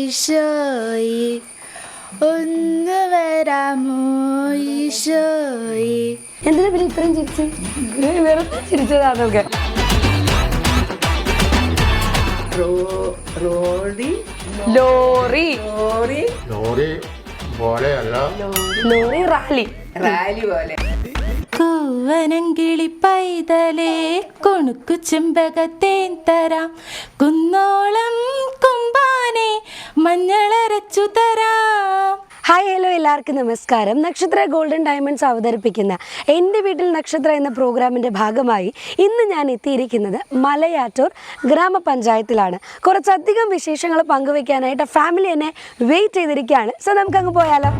ഈശോയെ ഒന്ന് വരാമോ ഈശോയെ? എന്തിനാ പിന്നെ ഇത്രയും ചിരിച്ച്? വെറുതെ ചിരിച്ചതാണൊക്കെ റോഡി? ലോറി. ലോറി? ലോറി പോലെയല്ല. Lorry rally. റാലി പോലെ. കൂവനങ്കിളി പൈതലേ കൊണുക്കു ചെമ്പകത്തേൻ തരാം. കുന്നോളം കുമ്പാനെ മഞ്ഞളരച്ചു തരാം. ഹായ് ഹലോ എല്ലാവർക്കും നമസ്കാരം. നക്ഷത്ര ഗോൾഡൻ ഡയമണ്ട്സ് അവതരിപ്പിക്കുന്ന എന്റെ വീട്ടിൽ നക്ഷത്ര എന്ന പ്രോഗ്രാമിന്റെ ഭാഗമായി ഇന്ന് ഞാൻ എത്തിയിരിക്കുന്നത് മലയാറ്റൂർ ഗ്രാമപഞ്ചായത്തിലാണ്. കുറച്ചധികം വിശേഷങ്ങൾ പങ്കുവെക്കാനായിട്ട് ഫാമിലി എന്നെ വെയിറ്റ് ചെയ്തിരിക്കുകയാണ്. സോ നമുക്കങ്ങ് പോയാലോ?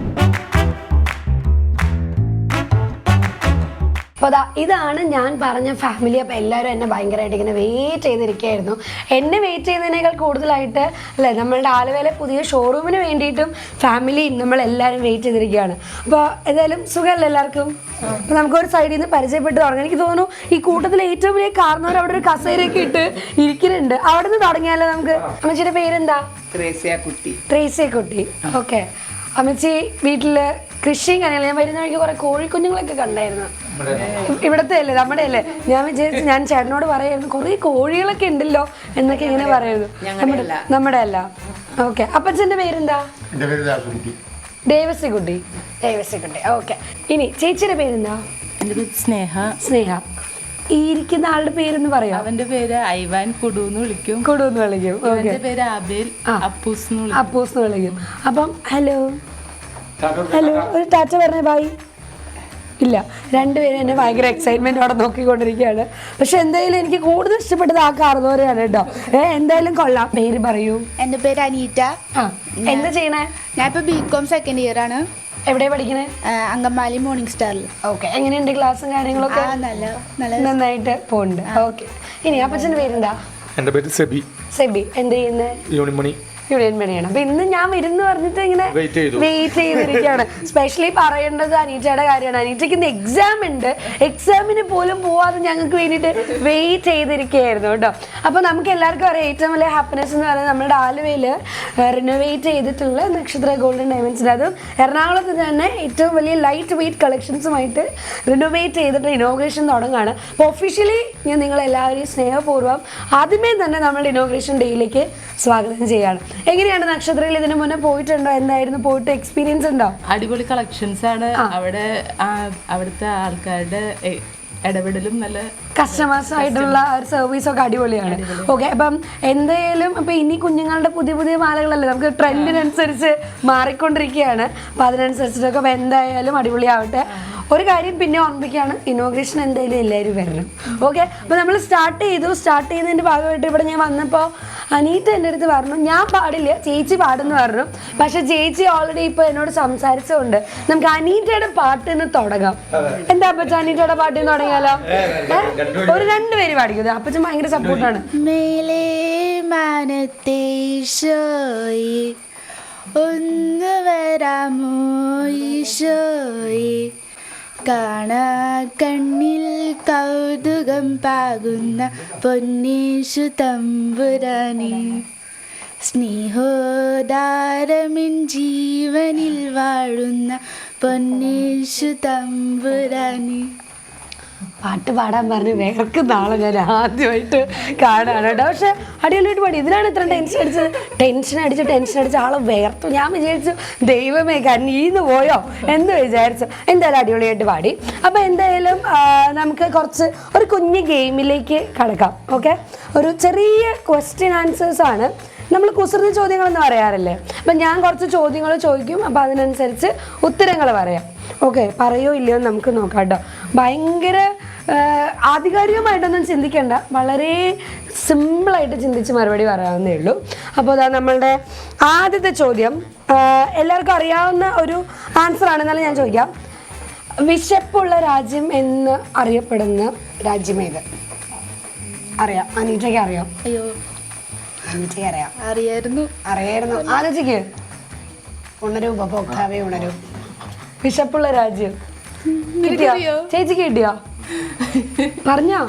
അപ്പോൾ അതാ ഇതാണ് ഞാൻ പറഞ്ഞ ഫാമിലി അപ്പോൾ എല്ലാവരും എന്നെ ഭയങ്കരമായിട്ട് ഇങ്ങനെ വെയിറ്റ് ചെയ്തിരിക്കുകയായിരുന്നു. എന്നെ വെയിറ്റ് ചെയ്യുന്നതിനേക്കാൾ കൂടുതലായിട്ട് അല്ലേ നമ്മളുടെ ആലുവയിലെ പുതിയ ഷോറൂമിന് വേണ്ടിയിട്ടും ഫാമിലിയും നമ്മളെല്ലാവരും വെയിറ്റ് ചെയ്തിരിക്കുകയാണ്. അപ്പോൾ ഏതായാലും സുഖമല്ല എല്ലാവർക്കും? അപ്പോൾ നമുക്കൊരു സൈഡിൽ നിന്ന് പരിചയപ്പെട്ട് തുടങ്ങാം. എനിക്ക് തോന്നുന്നു ഈ കൂട്ടത്തിൽ ഏറ്റവും വലിയ കാരണവർ അവിടെ ഒരു കസേരയൊക്കെ ഇട്ട് ഇരിക്കുന്നുണ്ട്. അവിടെ നിന്ന് തുടങ്ങിയാലോ നമുക്ക്? അമ്മച്ചിയുടെ പേരെന്താ? ത്രേസ്യ കുട്ടി ത്രേസ്യ കുട്ടി ഓക്കെ അമ്മച്ചി വീട്ടിൽ കൃഷിയും കാര്യങ്ങളും. ഞാൻ വരുന്ന വഴിക്ക് കുറെ കോഴിക്കുഞ്ഞുങ്ങളൊക്കെ കണ്ടായിരുന്നു. ഇവിടത്തെ അല്ലേ നമ്മുടെ അല്ലേ ഞാൻ വിചാരിച്ചു ഞാൻ ചേട്ടനോട് പറയായിരുന്നു കുറെ കോഴികളൊക്കെ ഉണ്ടല്ലോ എന്നൊക്കെ ഇങ്ങനെ പറയുന്നു. നമ്മുടെ നമ്മുടെ അല്ല ഓക്കെ. അപ്പച്ചന്റെ പേരെന്താ? എന്റെ പേര് ദാസുകുട്ടി ദേവസി കുട്ടി ഓക്കെ. ഇനി ചേച്ചിയുടെ പേരെന്താ? സ്നേഹ. സ്നേഹ. ഈ ഇരിക്കുന്ന ആളുടെ പേരെന്ന് പറയാം? അവന്റെ പേര് ഐവാൻ കുടു എന്ന് വിളിക്കും. കൊടുന്ന് വിളിക്കും. ഓക്കെ. അവന്റെ പേര് ആബേൽ അപ്പൂസ് എന്ന് വിളിക്കും. അപ്പൂസ് എന്ന് വിളിക്കും. അപ്പം ഹലോ. ഹലോ ഒരു ടാറ്റ പറഞ്ഞേ ബായ് ഇല്ല രണ്ടുപേരും എന്നെ ഭയങ്കര എക്സൈറ്റ്മെന്റ് അവിടെ നോക്കിക്കൊണ്ടിരിക്കുകയാണ്. പക്ഷെ എന്തായാലും എനിക്ക് കൂടുതൽ ഇഷ്ടപ്പെട്ടത് ആ കാർന്നോരെയാണ് കേട്ടോ. ഏ എന്തായാലും കൊള്ളാം. പേര് പറയൂ. എന്റെ പേര് അനീറ്റ. ആ എന്താ ചെയ്യണേ? ഞാൻ ഇപ്പൊ ബി കോം സെക്കൻഡ് ഇയർ ആണ്. എവിടെ പഠിക്കണേ? അങ്കമാലി മോർണിംഗ് സ്റ്റാറിൽ ഓക്കെ. എങ്ങനെയുണ്ട് ക്ലാസ്സും കാര്യങ്ങളൊക്കെ? ആ നല്ല നല്ല നന്നായിട്ട് പോകുന്നുണ്ട് ഓക്കെ. ഇനി അപ്പച്ചന്റെ പേരെന്താ? എന്റെ പേര് സെബി. സെബി. എന്ത് ചെയ്യുന്നത് യൂണിമണി. യൂണിയൻ മണിയാണ് അപ്പൊ ഇന്ന് ഞാൻ വരുന്നു പറഞ്ഞിട്ട് ഇങ്ങനെ. വെയിറ്റ് ചെയ്തിരിക്കുകയാണ്. സ്പെഷ്യലി പറയേണ്ടത് അനീറ്റയുടെ കാര്യമാണ്. അനീറ്റയ്ക്ക് ഇന്ന് എക്സാം ഉണ്ട്. എക്സാമിന് പോലും പോവാതെ ഞങ്ങൾക്ക് വേണ്ടിട്ട് വെയിറ്റ് ചെയ്തിരിക്കുകയായിരുന്നു കേട്ടോ. അപ്പൊ നമുക്ക് എല്ലാവർക്കും അറിയാം ഏറ്റവും വലിയ ഹാപ്പിനെസ് എന്ന് പറയുന്നത് നമ്മുടെ ആലുവയിൽ റിനോവേറ്റ് ചെയ്തിട്ടുള്ള നക്ഷത്ര ഗോൾഡൻ ഡയമണ്ട്സിന്റെ അതും എറണാകുളത്ത് തന്നെ ഏറ്റവും വലിയ ലൈറ്റ് വെയിറ്റ് കളക്ഷൻസുമായിട്ട് റിനോവേറ്റ് ചെയ്തിട്ട് ഇനോഗ്രേഷൻ തുടങ്ങുകയാണ്. അപ്പോൾ ഒഫീഷ്യലി ഞാൻ നിങ്ങളെല്ലാവരെയും സ്നേഹപൂർവം ആദ്യമേ തന്നെ നമ്മുടെ ഇനോഗ്രേഷൻ ഡേയിലേക്ക് സ്വാഗതം ചെയ്യാണ്. എങ്ങനെയാണ് നക്ഷത്രയിൽ ഇതിനു മുന്നേ പോയിട്ടുണ്ടോ? എന്തായിരുന്നു? പോയിട്ട് എക്സ്പീരിയൻസ് ഉണ്ടോ? അടിപൊളി കളക്ഷൻസ് ആണ്. അവിടെ അവിടുത്തെ ആൾക്കാരുടെ ഇടപെടലും നല്ല കസ്റ്റമേഴ്സ് ആയിട്ടുള്ള ഒരു സർവീസ് ഒക്കെ അടിപൊളിയാണ്. ഓക്കെ അപ്പം എന്തായാലും ഇപ്പൊ ഇനി കുഞ്ഞുങ്ങളുടെ പുതിയ പുതിയ മാലകളല്ലേ? നമുക്ക് ട്രെൻഡിനനുസരിച്ച് മാറിക്കൊണ്ടിരിക്കുകയാണ്. അപ്പൊ അതിനനുസരിച്ചിട്ടൊക്കെ എന്തായാലും അടിപൊളിയാവട്ടെ. ഒരു കാര്യം പിന്നെ ഓർമ്മിപ്പിക്കുകയാണ് ഇനോഗ്രേഷൻ എന്തായാലും എല്ലാവരും വരണം. ഓക്കെ അപ്പോൾ നമ്മൾ സ്റ്റാർട്ട് ചെയ്തു. സ്റ്റാർട്ട് ചെയ്യുന്നതിന്റെ ഭാഗമായിട്ട് ഇവിടെ ഞാൻ വന്നപ്പോൾ അനീറ്റ എന്റെ അടുത്ത് പറഞ്ഞു ഞാൻ പാടില്ല ചേച്ചി പാടുന്നു പറഞ്ഞു. പക്ഷെ ചേച്ചി ഓൾറെഡി ഇപ്പോൾ എന്നോട് സംസാരിച്ചുകൊണ്ട് നമുക്ക് അനീറ്റയുടെ പാട്ടിന് തുടങ്ങാം. എന്താ അപ്പച്ച അനീറ്റയുടെ പാട്ടിന് തുടങ്ങിയാലോ? ഒരു രണ്ടുപേര് പാടിക്കുന്നത് അപ്പച്ചൻ ഭയങ്കര സപ്പോർട്ടാണ് ഒന്ന് വരാമോ ഈശോയെ? കാണാ കണ്ണിൽ കൗതുകം പാകുന്ന പൊന്നേശു തമ്പുരാനി. സ്നേഹോദാരമിൻ ജീവനിൽ വാഴുന്ന പൊന്നേശു തമ്പുരാനെ. പാട്ട് പാടാൻ പറഞ്ഞ് വേർക്കുന്ന ആളെ ഞാൻ ആദ്യമായിട്ട് കാണാണ് കേട്ടോ. പക്ഷെ അടിപൊളിയായിട്ട് പാടി. ഇതിനാണ് ഇത്ര ടെൻഷൻ അടിച്ചത്. ടെൻഷൻ അടിച്ച് ടെൻഷൻ അടിച്ച് ആളെ വേർത്തു ഞാൻ വിചാരിച്ചു ദൈവമേ കണ്ണീന്ന് പോയോ? എന്ന് വിചാരിച്ചു. എന്തായാലും അടിപൊളിയായിട്ട് പാടി. അപ്പോൾ എന്തായാലും നമുക്ക് കുറച്ച് ഒരു കുഞ്ഞ് ഗെയിമിലേക്ക് കടക്കാം. ഓക്കെ ഒരു ചെറിയ ക്വസ്റ്റ്യൻ ആൻസേഴ്സ് ആണ്. നമ്മൾ കുസൃതി ചോദ്യങ്ങളെന്ന് പറയാറില്ലേ? അപ്പം ഞാൻ കുറച്ച് ചോദ്യങ്ങൾ ചോദിക്കും. അപ്പോൾ അതിനനുസരിച്ച് ഉത്തരങ്ങൾ പറയാം. ഓക്കെ പറയോ ഇല്ലയോ നമുക്ക് നോക്കാം കേട്ടോ. ഭയങ്കര ആധികാരികമായിട്ടൊന്നും ചിന്തിക്കേണ്ട. വളരെ സിമ്പിളായിട്ട് ചിന്തിച്ച് മറുപടി പറയാവുന്നേ ഉള്ളൂ. അപ്പോൾ അതാ നമ്മളുടെ ആദ്യത്തെ ചോദ്യം. എല്ലാവർക്കും അറിയാവുന്ന ഒരു ആൻസർ ആണ്. എന്നാലും ഞാൻ ചോദിക്കാം. വിശപ്പുള്ള രാജ്യം എന്ന് അറിയപ്പെടുന്ന രാജ്യമേത് അറിയാം. അനീറ്റയ്ക്ക് അറിയാം. അയ്യോ. അനീറ്റയ്ക്ക് അറിയാം. അറിയായിരുന്നു. അറിയായിരുന്നു. ആലോചിക്ക്. ഉണരൂ ഉപഭോക്താവേ ഉണരൂ. വിശപ്പുള്ള രാജ്യം. കിട്ടിയോ ചേച്ചിക്ക് കിട്ടിയോ? പറഞ്ഞോ?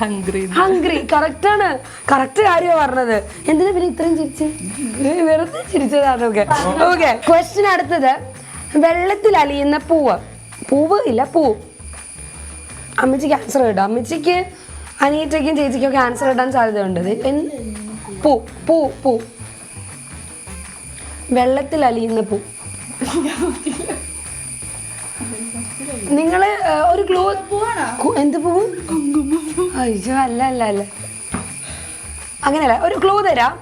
ഹംഗ്രി ഹംഗ്രി കറക്റ്റ് ആണ്. കറക്റ്റ് കാര്യമാണ് പറഞ്ഞത്. എന്തിനാ പിന്നെ ഇത്രയും ചിരിച്ച്? വെറുതെ ചിരിച്ചതാണ് ഓക്കെ ഓക്കെ ക്വസ്റ്റ്യൻ അടുത്തത്. വെള്ളത്തിൽ അലിയുന്ന പൂവ്. പൂവ് ഇല്ല പൂ. അമ്മച്ചിക്ക് ആൻസർ ഇടാം അമ്മച്ചിക്ക് അനിയറ്റയ്ക്കും ചേച്ചിക്കും ഒക്കെ ആൻസർ ഇടാൻ സാധ്യതയുണ്ട്? പൂ പൂ പൂ. വെള്ളത്തിൽ അലിയുന്ന പൂ. നിങ്ങൾ ഒരു ക്ലൂ എന്ത് പൂവ്? അയ്യോ അല്ല അല്ല അല്ല. അങ്ങനെയല്ല ഒരു ക്ലൂ തരാം.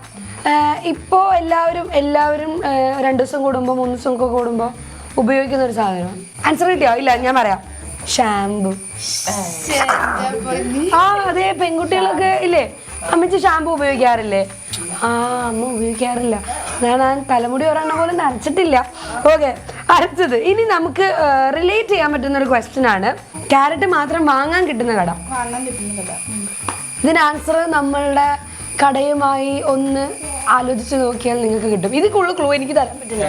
ഇപ്പോൾ ഇപ്പോ എല്ലാവരും എല്ലാവരും രണ്ട് ദിവസം കൂടുമ്പോൾ മൂന്ന് ദിവസം ഒക്കെ കൂടുമ്പോൾ ഉപയോഗിക്കുന്ന ഒരു സാധനം. ആൻസർ കിട്ടിയോ? ഇല്ല ഞാൻ പറയാം. ഷാംപു ആ അതെ പെൺകുട്ടികളൊക്കെ ഇല്ലേ? അമ്മച്ചി ഷാംപു ഉപയോഗിക്കാറില്ലേ? ആ അമ്മ ഉപയോഗിക്കാറില്ല. ഞാൻ തലമുടി ഒരെണ്ണം പോലും നരച്ചിട്ടില്ല ഓക്കെ അടുത്തത്. ഇനി നമുക്ക് റിലേറ്റ് ചെയ്യാൻ പറ്റുന്ന ഒരു ക്വസ്റ്റ്യൻ ആണ്. ക്യാരറ്റ് മാത്രം വാങ്ങാൻ കിട്ടുന്ന കട. ഇതിന് ആൻസർ നമ്മളുടെ കടയുമായി ഒന്ന് ആലോചിച്ച് നോക്കിയാൽ നിങ്ങൾക്ക് കിട്ടും. ഇതിക്കുള്ള ക്ലൂ എനിക്ക് തരാൻ പറ്റില്ല.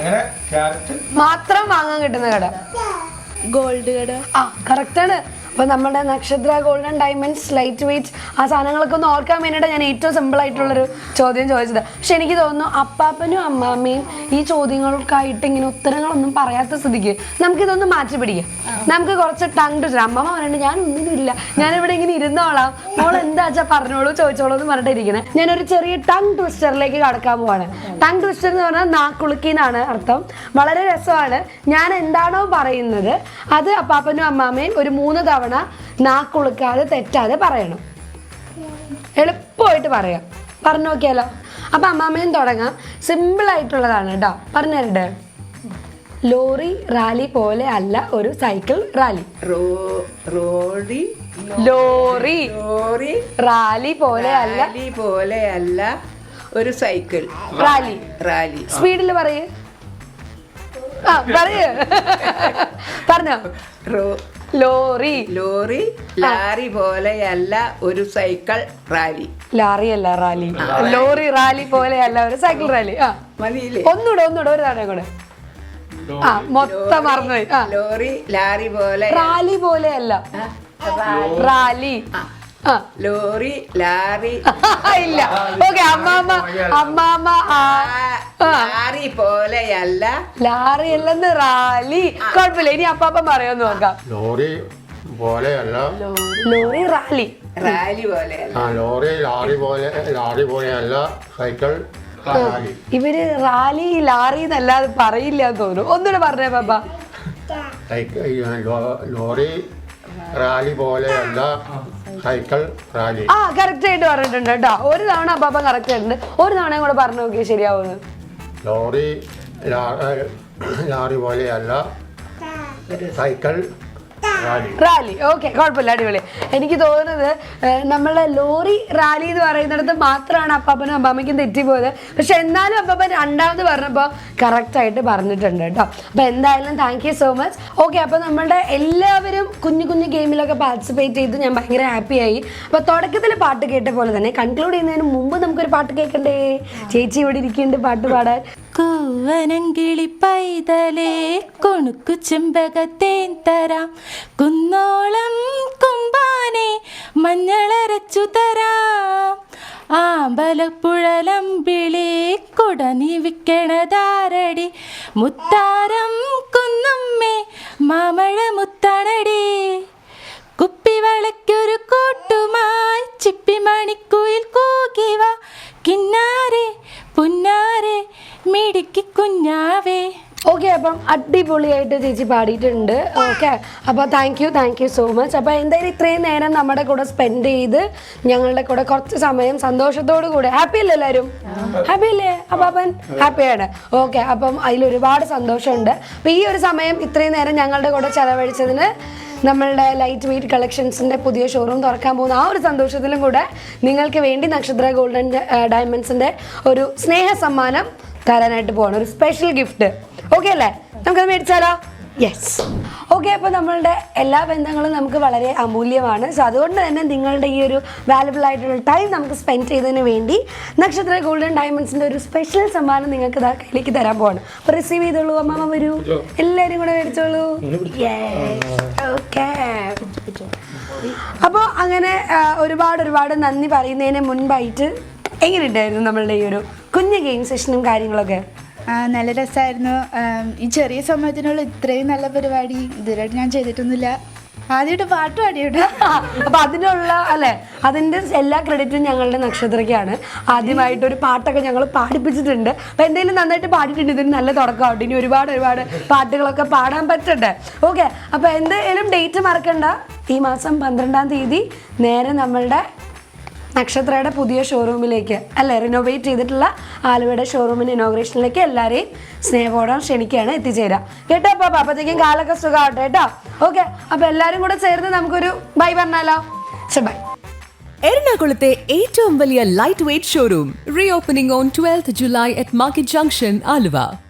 മാത്രം വാങ്ങാൻ കിട്ടുന്ന കട. ഗോൾഡ് കട. ആ കറക്റ്റ് ആണ്. അപ്പൊ നമ്മുടെ നക്ഷത്ര ഗോൾഡൻ ഡയമണ്ട്സ് ലൈറ്റ് വെയിറ്റ് ആ സാധനങ്ങളൊക്കെ ഒന്ന് ഓർക്കാൻ വേണ്ടിയിട്ട് ഞാൻ ഏറ്റവും സിമ്പിൾ ആയിട്ടുള്ളൊരു ചോദ്യം ചോദിച്ചത്. പക്ഷെ എനിക്ക് തോന്നുന്നു അപ്പാപ്പനും അമ്മാമ്മയും ഈ ചോദ്യങ്ങൾക്കായിട്ട് ഇങ്ങനെ ഉത്തരങ്ങളൊന്നും പറയാത്ത സ്ഥിതിക്ക് നമുക്കിതൊന്ന് മാറ്റി പിടിക്കാം. നമുക്ക് കുറച്ച് ടങ് ടു അമ്മ പറഞ്ഞിട്ട് ഞാൻ ഒന്നിനുമില്ല. ഞാൻ ഇവിടെ ഇങ്ങനെ ഇരുന്നോളാം. മോൾ എന്താ വെച്ചാൽ പറഞ്ഞോളൂ ചോദിച്ചോളൂ എന്ന് പറഞ്ഞിട്ട് ഇരിക്കണേ ഞാനൊരു ചെറിയ ടങ് ട്വിസ്റ്ററിലേക്ക് കടക്കാൻ പോവാണ്. ടങ് ട്വിസ്റ്റർ എന്ന് പറഞ്ഞാൽ നാക്കുളുക്കി എന്നാണ് അർത്ഥം. വളരെ രസമാണ്. ഞാൻ എന്താണോ പറയുന്നത് അത് അപ്പാപ്പനും അമ്മാമ്മയും ഒരു മൂന്ന് തവണ നാക്കുളുക്കാതെ തെറ്റാതെ പറയണം. എളുപ്പമായിട്ട് പറയാം. പറഞ്ഞു നോക്കിയാലോ? അപ്പൊ അമ്മാമ്മയും തുടങ്ങാം. സിമ്പിൾ ആയിട്ടുള്ളതാണ് കേട്ടോ. പറഞ്ഞു തരട്ടെ ലോറി റാലി പോലെ അല്ല ഒരു സൈക്കിൾ റാലി. റോഡി ലോറി ലോറി റാലി പോലെ അല്ല പോലെ അല്ല ഒരു സൈക്കിൾ. റാലി. റാലി. സ്പീഡിൽ പറയേ. ആ പറയേ. പറഞ്ഞോ? ലോറി. ലോറി ലാറി പോലെയല്ല ഒരു സൈക്കിൾ റാലി. ലാറി അല്ല റാലി. ലോറി റാലി പോലെയല്ല ഒരു സൈക്കിൾ റാലി. ആ. മതിയില്ലേ? ഒന്നുകൂടെ ഒന്നുകൂടെ ഒരു തവണ കൂടെ. ആ മൊത്തം മറന്നുപോയി. ആ. ലോറി ലാറി പോലെ. റാലി പോലെയല്ല. റാലി. ആ. Lorry Larry. ഇല്ല. ഓക്കെ അമ്മാമ്മ അമ്മാമ്മ. ലാറി പോലെയല്ല. ലാറി അല്ലെന്ന് റാലി. കുഴപ്പമില്ല. ഇനി അപ്പാപ്പ പറയാന്ന് നോക്കാം. ലോറി പോലെയല്ല. Lorry rally. റാലി പോലെയല്ല. ആ ലോറി ലാറി പോലെ ലാറി പോലെയല്ല. സൈക്കിൾ ഇവർ റാലി ലാറി എന്നല്ലാതെ പറയില്ല എന്ന് തോന്നുന്നു. ഒന്നുകൂടെ പറഞ്ഞേ ഈ ലോറി റാലി പോലെയല്ല സൈക്കിൾ റാലി. ആ കറക്റ്റ് ആയിട്ട് പറഞ്ഞിട്ടുണ്ട് കേട്ടോ. ഒരു തവണ അപ്പാപ്പ കറക്റ്റ് ആയിട്ടുണ്ട്. ഒരു തവണയും കൂടെ പറഞ്ഞു നോക്കി ശരിയാവുന്നു. ലോറി ലാറി പോലെയല്ല സൈക്കിൾ റാലി ഓക്കെ കുഴപ്പമില്ല അടിപൊളി. എനിക്ക് തോന്നുന്നത് നമ്മളെ ലോറി റാലി എന്ന് പറയുന്നിടത്ത് മാത്രമാണ് അപ്പാപ്പനും അമ്മാമ്മയ്ക്കും തെറ്റിപ്പോയത്. പക്ഷെ എന്നാലും അപ്പാപ്പൻ രണ്ടാമത് പറഞ്ഞപ്പോൾ കറക്റ്റ് ആയിട്ട് പറഞ്ഞിട്ടുണ്ട് കേട്ടോ. അപ്പൊ എന്തായാലും thank you so much okay അപ്പൊ നമ്മളുടെ എല്ലാവരും കുഞ്ഞു കുഞ്ഞു ഗെയിമിലൊക്കെ പാർട്ടിസിപ്പേറ്റ് ചെയ്ത് ഞാൻ ഭയങ്കര ഹാപ്പിയായി അപ്പൊ തുടക്കത്തിൽ പാട്ട് കേട്ട പോലെ തന്നെ കൺക്ലൂഡ് ചെയ്യുന്നതിന് മുമ്പ് നമുക്കൊരു പാട്ട് കേൾക്കണ്ടേ? ചേച്ചി ഇവിടെ ഇരിക്കുന്നുണ്ട് പാട്ട് പാടാൻ. കൂവനങ്കിളി പൈതലേ കൊണുക്കു ചെമ്പകത്തേൻ തരാം. കുന്നോളം കുമ്പാനെ മഞ്ഞളരച്ചു തരാം. ആമ്പലപ്പുഴലമ്പിളി കുടനി വിക്കണതാരടി. മുത്താരം കുന്നമ്മേ മാമഴ മുത്തണടി. കുപ്പിവളയ്ക്കൊരു കൂട്ടുമായി ചിപ്പിമണിക്കുയിൽ കൂകിവ കിന്നാരെ പുന്നാരെ മിടുക്കി കുഞ്ഞാവേ. ഓക്കെ അപ്പം അടിപൊളിയായിട്ട് ചേച്ചി പാടിയിട്ടുണ്ട്. ഓക്കെ അപ്പോൾ thank you thank you so much അപ്പോൾ എന്തായാലും ഇത്രയും നേരം നമ്മുടെ കൂടെ സ്പെൻഡ് ചെയ്ത് ഞങ്ങളുടെ കൂടെ കുറച്ച് സമയം സന്തോഷത്തോടു കൂടെ. ഹാപ്പി അല്ലേ എല്ലാവരും ഹാപ്പി അല്ലേ? അപ്പാപ്പൻ ഹാപ്പിയാണ് ഓക്കെ അപ്പം അതിൽ ഒരുപാട് സന്തോഷമുണ്ട്. അപ്പോൾ ഈ ഒരു സമയം ഇത്രയും നേരം ഞങ്ങളുടെ കൂടെ ചെലവഴിച്ചതിന് നമ്മളുടെ ലൈറ്റ് വെയിറ്റ് കളക്ഷൻസിന്റെ പുതിയ ഷോറൂം തുറക്കാൻ പോകുന്ന ആ ഒരു സന്തോഷത്തിലും കൂടെ നിങ്ങൾക്ക് വേണ്ടി നക്ഷത്ര ഗോൾഡൻ ഡയമണ്ട്സിന്റെ ഒരു സ്നേഹ സമ്മാനം തരാനായിട്ട് പോകണം ഒരു സ്പെഷ്യൽ ഗിഫ്റ്റ് ഓക്കെ അല്ലേ? നമുക്കത് മേടിച്ചാലോ? യെസ് ഓക്കെ അപ്പോൾ നമ്മളുടെ എല്ലാ ബന്ധങ്ങളും നമുക്ക് വളരെ അമൂല്യമാണ്. സോ അതുകൊണ്ട് തന്നെ നിങ്ങളുടെ ഈ ഒരു വാലുബിൾ ആയിട്ടുള്ള ടൈം നമുക്ക് സ്പെൻഡ് ചെയ്തതിന് വേണ്ടി നക്ഷത്ര ഗോൾഡൻ ഡയമണ്ട്സിന്റെ ഒരു സ്പെഷ്യൽ സമ്മാനം നിങ്ങൾക്ക് കയ്യിലേക്ക് തരാൻ പോവാണ്. അപ്പോൾ റിസീവ് ചെയ്തോളൂ അമ്മാമ വരൂ. എല്ലാവരും കൂടെ മേടിച്ചോളൂ. ഓക്കെ അപ്പോൾ അങ്ങനെ ഒരുപാട് ഒരുപാട് നന്ദി പറയുന്നതിന് മുൻപായിട്ട് എങ്ങനെയുണ്ടായിരുന്നു നമ്മളുടെ ഈ ഒരു കുഞ്ഞു ഗെയിം സെഷനും കാര്യങ്ങളൊക്കെ? നല്ല രസമായിരുന്നു ഈ ചെറിയ സമയത്തിനുള്ള ഇത്രയും നല്ല പരിപാടി ഇതുവരെയായിട്ട് ഞാൻ ചെയ്തിട്ടൊന്നുമില്ല. ആദ്യമായിട്ട് പാട്ട് പാടിയോട്ടെ അപ്പൊ അതിനുള്ള അല്ലെ അതിന്റെ എല്ലാ ക്രെഡിറ്റും ഞങ്ങളുടെ നക്ഷത്രയ്ക്കാണ്. ആദ്യമായിട്ട് ഒരു പാട്ടൊക്കെ ഞങ്ങൾ പാടിപ്പിച്ചിട്ടുണ്ട്. അപ്പൊ എന്തെങ്കിലും നന്നായിട്ട് പാടിയിട്ടുണ്ട് ഇതിന് നല്ല തുടക്കമായിട്ട് ഇനി ഒരുപാട് ഒരുപാട് പാട്ടുകളൊക്കെ പാടാൻ പറ്റട്ടെ. ഓക്കെ അപ്പൊ എന്തെങ്കിലും ഡേറ്റ് മറക്കണ്ട. ഈ മാസം പന്ത്രണ്ടാം തീയതി നേരെ നമ്മളുടെ നക്ഷത്രയുടെ പുതിയ ഷോറൂമിലേക്ക് അല്ലെ റിനോവേറ്റ് ചെയ്തിട്ടുള്ള ആലുവയുടെ ഷോറൂമിന്റെ ഇനോഗ്രേഷനിലേക്ക് എല്ലാവരെയും സ്നേഹോടെ ക്ഷണിക്കുകയാണ് എത്തിച്ചേരാ കേട്ടോ അപ്പൊ അപ്പത്തേക്കും കാലൊക്കെ സുഖമാവട്ടെ കേട്ടോ. ഓക്കെ അപ്പൊ എല്ലാവരും കൂടെ ചേർന്ന് നമുക്കൊരു ബൈ പറഞ്ഞാലോ? ബൈ എറണാകുളത്തെ ഏറ്റവും വലിയ light weight showroom reopening on twelfth July at market junction Aluva.